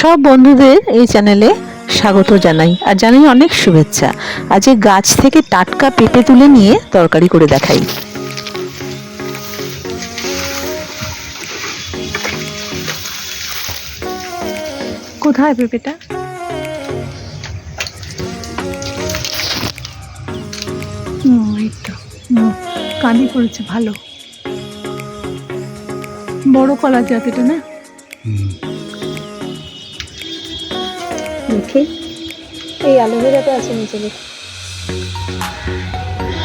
সব বন্ধুদের এই চ্যানেলে স্বাগত জানাই। আর জানাই অনেক শুভেচ্ছা। আজকে গাছ থেকে টাটকা পেঁপে তুলে নিয়ে তরকারি করে দেখাই। কোথায় পেঁপেটা? হুম এই তো। পড়েছে ভালো। বড় কলার জাতিটা না? এই অ্যালোভেরাটা আছে নিচে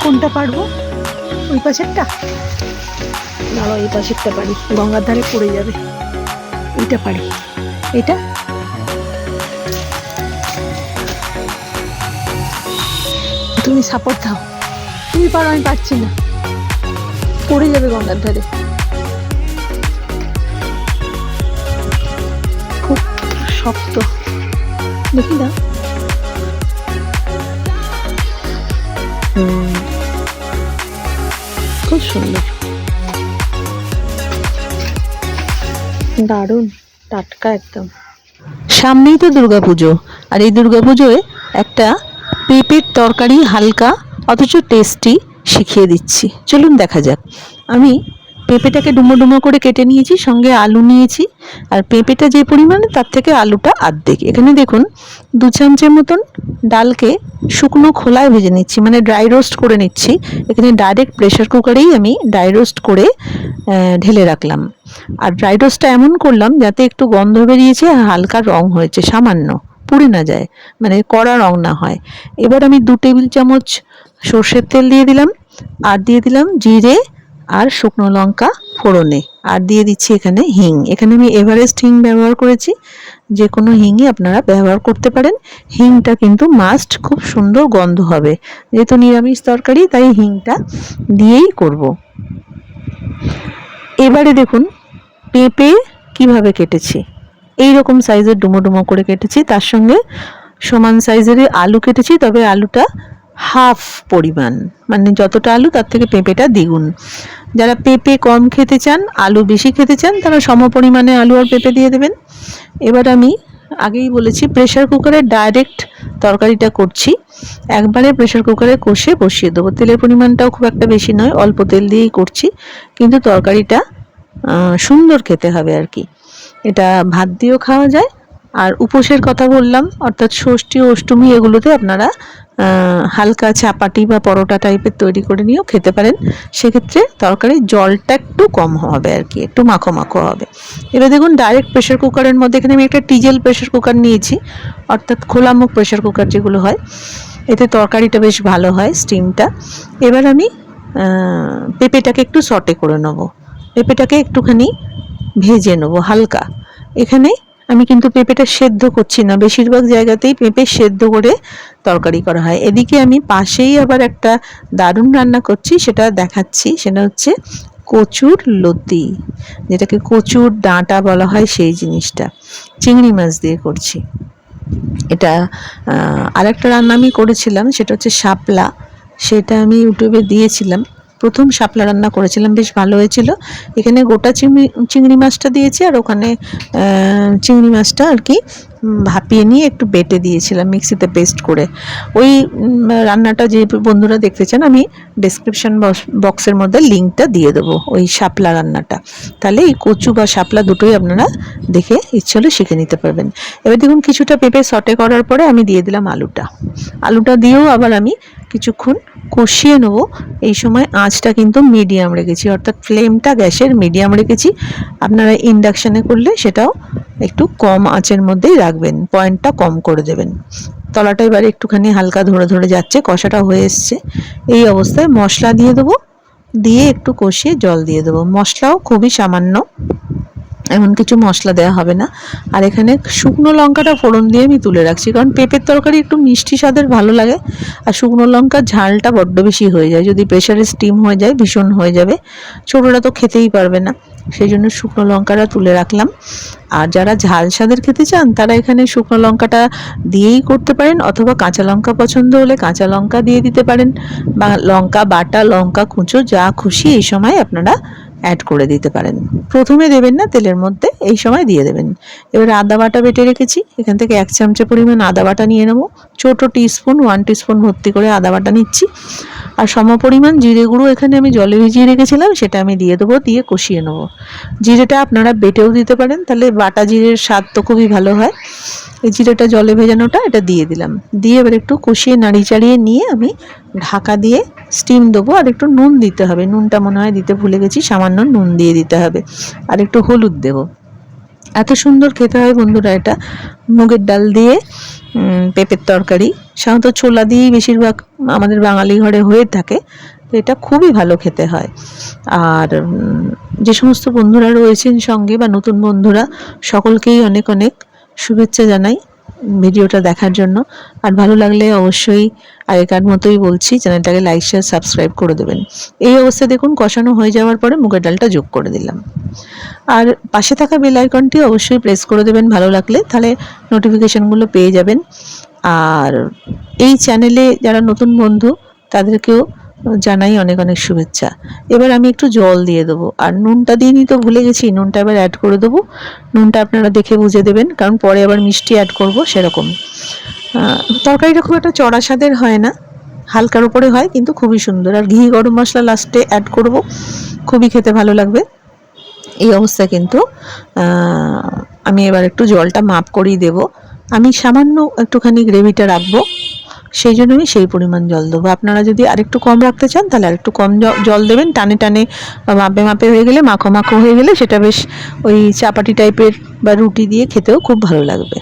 কোনটা পারব? ওই পাশেরটা? দাঁড়াও, এই পাশেরটা পারি। গঙ্গার ধারে পড়ে যাবে। এইটা পারি। এটা তুমি সাপোর্ট দাও। তুমি পারো, আমি পারছি না। পড়ে যাবে গঙ্গার ধারে। খুব শক্ত। দেখি দাও খুব সুন্দর। দারুণ, টাটকা একদম। সামনেই তো দুর্গাপুজো, আর এই দুর্গাপুজোয় একটা পেঁপের তরকারি হালকা, অথচ টেস্টি শিখিয়ে দিচ্ছি। চলুন দেখা যাক। আমি পেঁপেটাকে ডুমো ডুমো করে কেটে নিয়েছি, সঙ্গে আলু নিয়েছি। আর পেঁপেটা যে পরিমাণে, তার থেকে আলুটা আর্ধেক। এখানে দেখুন, দু চামচের মতন ডালকে শুকনো খোলায় ভেজে নিচ্ছি মানে ড্রাই রোস্ট করে নিচ্ছি। এখানে ডাইরেক্ট প্রেশার কুকারেই আমি ড্রাই রোস্ট করে ঢেলে রাখলাম। আর ড্রাই রোস্টটা এমন করলাম যাতে একটু গন্ধ বেরিয়েছে আর হালকা রং হয়েছে, সামান্য, পুড়ে না যায় মানে কড়া রং না হয়। এবার আমি দু টেবিল চামচ সর্ষের তেল দিয়ে দিলাম, আর দিয়ে দিলাম জিরে আর শুকনো লঙ্কা ফোড়নে। আর দিয়ে দিচ্ছি এখানে হিং। এখানে আমি এভারেস্ট হিং ব্যবহার করেছি। যে কোনো হিংই আপনারা ব্যবহার করতে পারেন। হিংটা কিন্তু মাস্ট খুব সুন্দর গন্ধ হবে। যেহেতু নিরামিষ তরকারি, তাই হিংটা দিয়েই করব। এবারে দেখুন, পেঁপে কীভাবে কেটেছি। এই রকম সাইজের ডুমো ডুমো করে কেটেছি। তার সঙ্গে সমান সাইজের আলু কেটেছি, তবে আলুটা হাফ পরিমাণ মানে যতটা আলু তার থেকে পেঁপেটা দ্বিগুণ। যারা পেঁপে কম খেতে চান, আলু বেশি খেতে চান, তারা সম পরিমাণে আলু আর পেঁপে দিয়ে দেবেন। এবার আমি আগেই বলেছি প্রেশার কুকারে ডাইরেক্ট তরকারিটা করছি। একবারে প্রেশার কুকারে কষে বসিয়ে দেবো। তেলের পরিমাণটাও খুব একটা বেশি নয়, অল্প তেল দিয়েই করছি। কিন্তু তরকারিটা সুন্দর খেতে হবে আর কি। এটা ভাত দিয়েও খাওয়া যায় আর উপোসের কথা বললাম, অর্থাৎ ষষ্ঠী, অষ্টমী এগুলোতে আপনারা হালকা চাপাটি বা পরোটা টাইপের তৈরি করে নিয়েও খেতে পারেন। সেক্ষেত্রে তরকারির জলটা একটু কম হবে আর কি, একটু মাখো মাখো হবে। এবার দেখুন ডাইরেক্ট প্রেশার কুকারের মধ্যে এখানে আমি একটা টিজেল প্রেশার কুকার নিয়েছি, অর্থাৎ খোলা মুখ প্রেশার কুকার যেগুলো হয়। এতে তরকারিটা বেশ ভালো হয় স্টিমটা এবার আমি পেঁপেটাকে একটু সটে করে নেব। পেঁপেটাকে একটুখানি ভেজে নেব হালকা। এখানে আমি কিন্তু পেঁপেটা সেদ্ধ করছি না। বেশিরভাগ জায়গাতেই পেঁপে সেদ্ধ করে তরকারি করা হয়। এদিকে আমি পাশেই আবার একটা দারুণ রান্না করছি, সেটা দেখাচ্ছি। সেটা হচ্ছে কচুর লতি, যেটাকে কচুর ডাঁটা বলা হয় সেই জিনিসটা। চিংড়ি মাছ দিয়ে করছি। এটা আরেকটা রান্না আমি করেছিলাম, সেটা হচ্ছে শাপলা। সেটা আমি ইউটিউবে দিয়েছিলাম। প্রথম শাপলা রান্না করেছিলাম, বেশ ভালো হয়েছিল। এখানে গোটা চিংড়ি চিংড়ি মাছটা দিয়েছি আর ওখানে চিংড়ি মাছটা আর কি ভাপিয়ে নিয়ে একটু বেটে দিয়েছিলাম মিক্সিতে পেস্ট করে। ওই রান্নাটা যে বন্ধুরা দেখতে চান আমি ডেসক্রিপশন বক্সের মধ্যে লিঙ্কটা দিয়ে দেবো ওই শাপলা রান্নাটা। তাহলে এই কচু বা শাপলা দুটোই আপনারা দেখে ইচ্ছে হলে শিখে নিতে পারবেন। এবার দেখুন, কিছুটা পেঁপে সটে করার পরে আমি দিয়ে দিলাম আলুটা। আলুটা দিয়েও আবার আমি কিছুক্ষণ কষিয়ে নেব। এই সময় আঁচটা কিন্তু মিডিয়াম রেখেছি, অর্থাৎ ফ্লেমটা গ্যাসের মিডিয়াম রেখেছি। আপনারা ইন্ডাকশানে করলে সেটাও একটু কম আঁচের মধ্যেই রাখবেন। পয়েন্টটা কম করে দেবেন। তলাটা এবার একটুখানি হালকা ধরে ধরে যাচ্ছে কষাটা হয়ে এসছে। এই অবস্থায় মশলা দিয়ে দেবো, দিয়ে একটু কষিয়ে জল দিয়ে দেবো। মশলাও খুবই সামান্য। এমন কিছু মশলা দেওয়া হবে না। আর এখানে শুকনো লঙ্কাটা ফোড়ন দিয়ে আমি তুলে রাখছি, কারণ পেঁপের তরকারি একটু মিষ্টি স্বাদের ভালো লাগে, আর শুকনো লঙ্কার ঝালটা বড্ড বেশি হয়ে যায়, যদি প্রেশারে স্টিম হয়ে যায়, ভীষণ হয়ে যাবে। ছোটরা তো খেতেই পারবে না, সেই জন্য শুকনো লঙ্কাটা তুলে রাখলাম। আর যারা ঝাল স্বাদের খেতে চান, তারা এখানে শুকনো লঙ্কাটা দিয়েই করতে পারেন, অথবা কাঁচা লঙ্কা পছন্দ হলে কাঁচা লঙ্কা দিয়ে দিতে পারেন, বা লঙ্কা বাটা, লঙ্কা কুঁচো, যা খুশি এই সময় আপনারা অ্যাড করে দিতে পারেন। প্রথমে দেবেন না তেলের মধ্যে, এই সময় দিয়ে দেবেন। এবার আদা বাটা বেটে রেখেছি, এখান থেকে এক চামচা পরিমাণ আদা বাটা নিয়ে নেব। ছোটো টিস্পুন ওয়ান টিস্পুন ভর্তি করে আদা বাটা নিচ্ছি। আর সম পরিমাণ জিরে গুঁড়ো এখানে আমি জলে ভিজিয়ে রেখেছিলাম, সেটা আমি দিয়ে দেবো, দিয়ে কষিয়ে নেব। জিরেটা আপনারা বেটেও দিতে পারেন, তাহলে বাটা জিরের স্বাদ তো খুবই ভালো হয়। এই জিরেটা জলে ভেজানোটা এটা দিয়ে দিলাম। দিয়ে এবার একটু কষিয়ে নাড়ি চাড়িয়ে নিয়ে আমি ঢাকা দিয়ে স্টিম দেবো। আর একটু নুন দিতে হবে। নুনটা মনে হয় দিতে ভুলে গেছি, সামান্য নুন দিয়ে দিতে হবে। আর একটু হলুদ দেবো। এত সুন্দর খেতে হয় বন্ধুরা এটা। মুগের ডাল দিয়ে পেঁপের তরকারি। সাধারণত ছোলা দিয়েই বেশিরভাগ আমাদের বাঙালি ঘরে হয়ে থাকে। তো এটা খুবই ভালো খেতে হয়। আর যে সমস্ত বন্ধুরা রয়েছেন সঙ্গে বা নতুন বন্ধুরা, সকলকেই অনেক অনেক শুভেচ্ছা জানাই ভিডিওটা দেখার জন্য। আর ভালো লাগলে অবশ্যই আগেকার মতোই বলছি, চ্যানেলটাকে লাইক শেয়ার সাবস্ক্রাইব করে দেবেন। এই অবস্থায় দেখুন, কষানো হয়ে যাওয়ার পরে মুগের ডালটা যোগ করে দিলাম। আর পাশে থাকা বেল আইকনটি অবশ্যই প্রেস করে দেবেন, ভালো লাগলে। তাহলে নোটিফিকেশনগুলো পেয়ে যাবেন। আর এই চ্যানেলে যারা নতুন বন্ধু, তাদেরকেও জানাই অনেক অনেক শুভেচ্ছা। এবার আমি একটু জল দিয়ে দেবো। আর নুনটা দিয়ে তো ভুলে গেছি, নুনটা এবার অ্যাড করে দেবো। নুনটা আপনারা দেখে বুঝে দেবেন, কারণ পরে আবার মিষ্টি অ্যাড করব সেরকম। তরকারিটা খুব একটা চড়া স্বাদের হয় না, হালকার উপরে হয়, কিন্তু খুবই সুন্দর। আর ঘি গরম মশলা লাস্টে অ্যাড করব, খুবই খেতে ভালো লাগবে। এই অবস্থা কিন্তু। আমি এবার একটু জলটা মাপ করেই দেব। আমি সামান্য একটুখানি গ্রেভিটা রাখব। সেই জন্য আমি সেই পরিমাণ জল দেবো। আপনারা যদি আরেকটু কম রাখতে চান, তাহলে আরেকটু কম জল দেবেন। টানে টানে মাপে মাপে হয়ে গেলে, মাখো মাখো হয়ে গেলে সেটা বেশ ওই চাপাটি টাইপের বা রুটি দিয়ে খেতেও খুব ভালো লাগবে।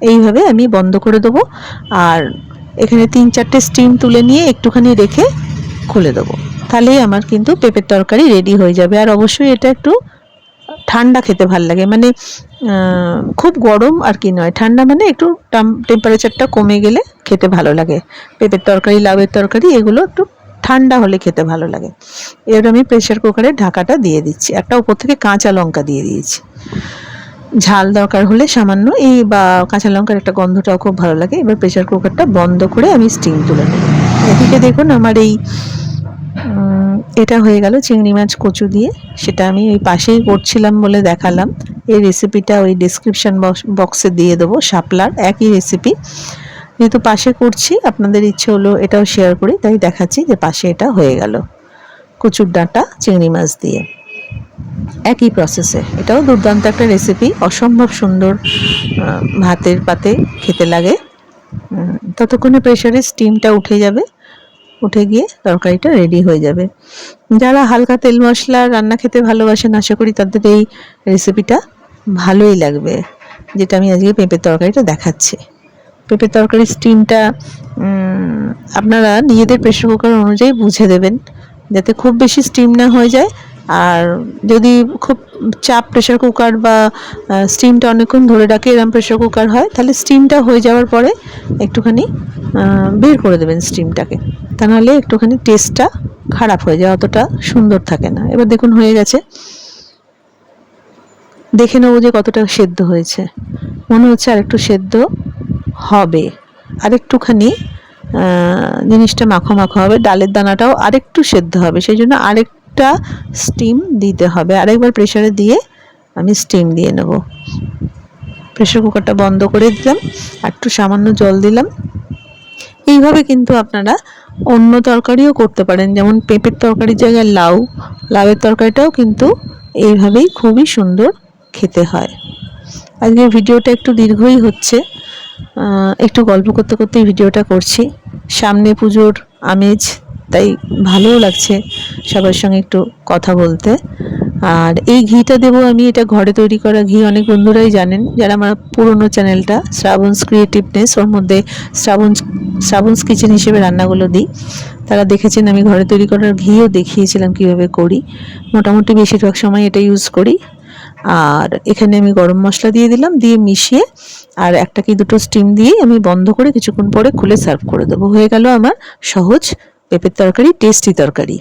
এইভাবে আমি বন্ধ করে দেবো আর এখানে তিন চারটে স্টিম তুলে নিয়ে একটুখানি রেখে খুলে দেবো। তাহলেই আমার কিন্তু পেঁপের তরকারি রেডি হয়ে যাবে। আর অবশ্যই এটা একটু ঠান্ডা খেতে ভালো লাগে। মানে খুব গরম আর কি নয়। ঠান্ডা মানে একটু টেম্পারেচারটা কমে গেলে খেতে ভালো লাগে। পেঁপের তরকারি, লাউয়ের তরকারি, এগুলো একটু ঠান্ডা হলে খেতে ভালো লাগে। এবার আমি প্রেশার কুকারে ঢাকাটা দিয়ে দিচ্ছি। একটা উপর থেকে কাঁচা লঙ্কা দিয়ে দিয়েছি। ঝাল দরকার হলে সামান্য এই বা কাঁচা লঙ্কার একটা গন্ধটাও খুব ভালো লাগে। এবার প্রেশার কুকারটা বন্ধ করে আমি স্টিম তুলে নেব। এদিকে দেখুন আমার এই এটা হয়ে গেল চিংড়ি মাছ কচু দিয়ে। সেটা আমি ওই পাশেই করছিলাম বলে দেখালাম। এই রেসিপিটা ওই ডিসক্রিপশন বক্সে দিয়ে দেবো, শাপলার একই রেসিপি যেহেতু পাশে করছি, আপনাদের ইচ্ছে হলো এটাও শেয়ার করি, তাই দেখাচ্ছি যে পাশে এটা হয়ে গেল কচুর ডাঁটা চিংড়ি মাছ দিয়ে। একই প্রসেসে এটাও দুর্দান্ত একটা রেসিপি অসম্ভব সুন্দর ভাতের পাতে খেতে লাগে। ততক্ষণে প্রেশারে স্টিমটা উঠে যাবে। উঠে গিয়ে তরকারিটা রেডি হয়ে যাবে। যারা হালকা তেল মশলা রান্না খেতে ভালোবাসেন, আশা করি তাদের এই রেসিপিটা ভালোই লাগবে, যেটা আমি আজকে পেঁপের তরকারিটা দেখাচ্ছি। পেঁপের তরকারির স্টিমটা আপনারা নিজেদের প্রেশার কুকার অনুযায়ী বুঝে দেবেন, যাতে খুব বেশি স্টিম না হয়ে যায় আর যদি খুব চাপ প্রেশার কুকার বা স্টিমটা অনেকক্ষণ ধরে রাখে এরম প্রেশার কুকার হয় তাহলে স্টিমটা হয়ে যাওয়ার পরে একটুখানি বের করে দেবেন স্টিমটাকে তা নাহলে একটুখানি টেস্টটা খারাপ হয়ে যায় অতটা সুন্দর থাকে না। এবার দেখুন হয়ে গেছে। দেখে নেব যে কতটা সেদ্ধ হয়েছে। মনে হচ্ছে আরেকটু সেদ্ধ হবে। আরেকটুখানি আহ, জিনিসটা মাখো মাখো হবে ডালের দানাটাও আরেকটু সেদ্ধ হবে সেই জন্য আরেকটা স্টিম দিতে হবে। আরেকবার প্রেশারে দিয়ে আমি স্টিম দিয়ে নেব। প্রেশার কুকারটা বন্ধ করে দিলাম একটু সামান্য জল দিলাম। এইভাবে কিন্তু আপনারা অন্য তরকারিও করতে পারেন। যেমন পেঁপের তরকারির জায়গায় লাউ, লাউয়ের তরকারিটাও কিন্তু এইভাবেই খুবই সুন্দর খেতে হয়। আজকে ভিডিওটা একটু দীর্ঘই হচ্ছে। একটু গল্প করতে করতেই ভিডিওটা করছি। সামনে পুজোর আমেজ, তাই ভালোও লাগছে। সবার সঙ্গে একটু কথা বলতে। আর এই ঘিটা দেবো আমি, এটা ঘরে তৈরি করা ঘি। অনেক বন্ধুরাই জানেন, যারা আমার পুরনো চ্যানেলটা, শ্রাবণস ক্রিয়েটিভনেস, ওর মধ্যে শ্রাবণ শ্রাবণস কিচেন হিসেবে রান্নাগুলো দিই। তারা দেখেছেন আমি ঘরে তৈরি করার ঘিও দেখিয়েছিলাম কীভাবে করি। মোটামুটি বেশিরভাগ সময় এটা ইউজ করি। আর এখানে আমি গরম মশলা দিয়ে দিলাম, দিয়ে মিশিয়ে, আর একটা কি দুটো স্টিম দিয়ে আমি বন্ধ করে কিছুক্ষণ পরে খুলে সার্ভ করে দেবো। হয়ে গেল আমার সহজ পেঁপের তরকারি টেস্টি তরকারি।